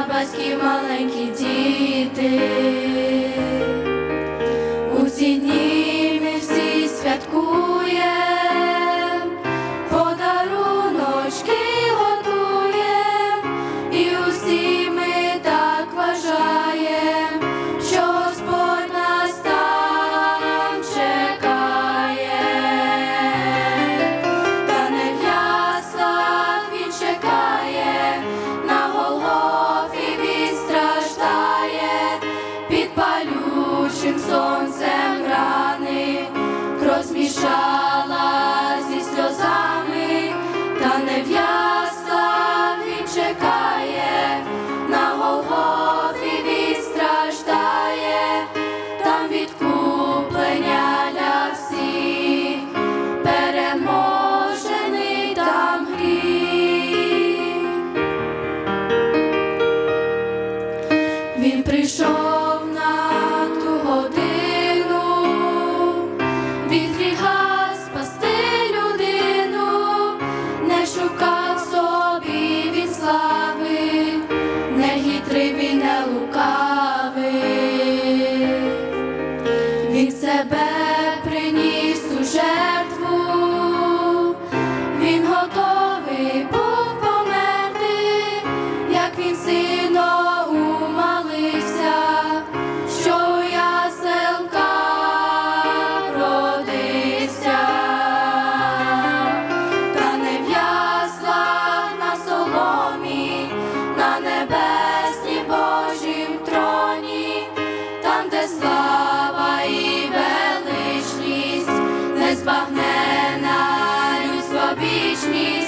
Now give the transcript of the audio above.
та батьки маленькі діти у ці дні. мішала зі сльозами, та не в'язла він на Голгофі він там відкуплення для всіх, переможений там гріх. Він прийшов. себе приніс у жертву. незбагнена, людство вічні.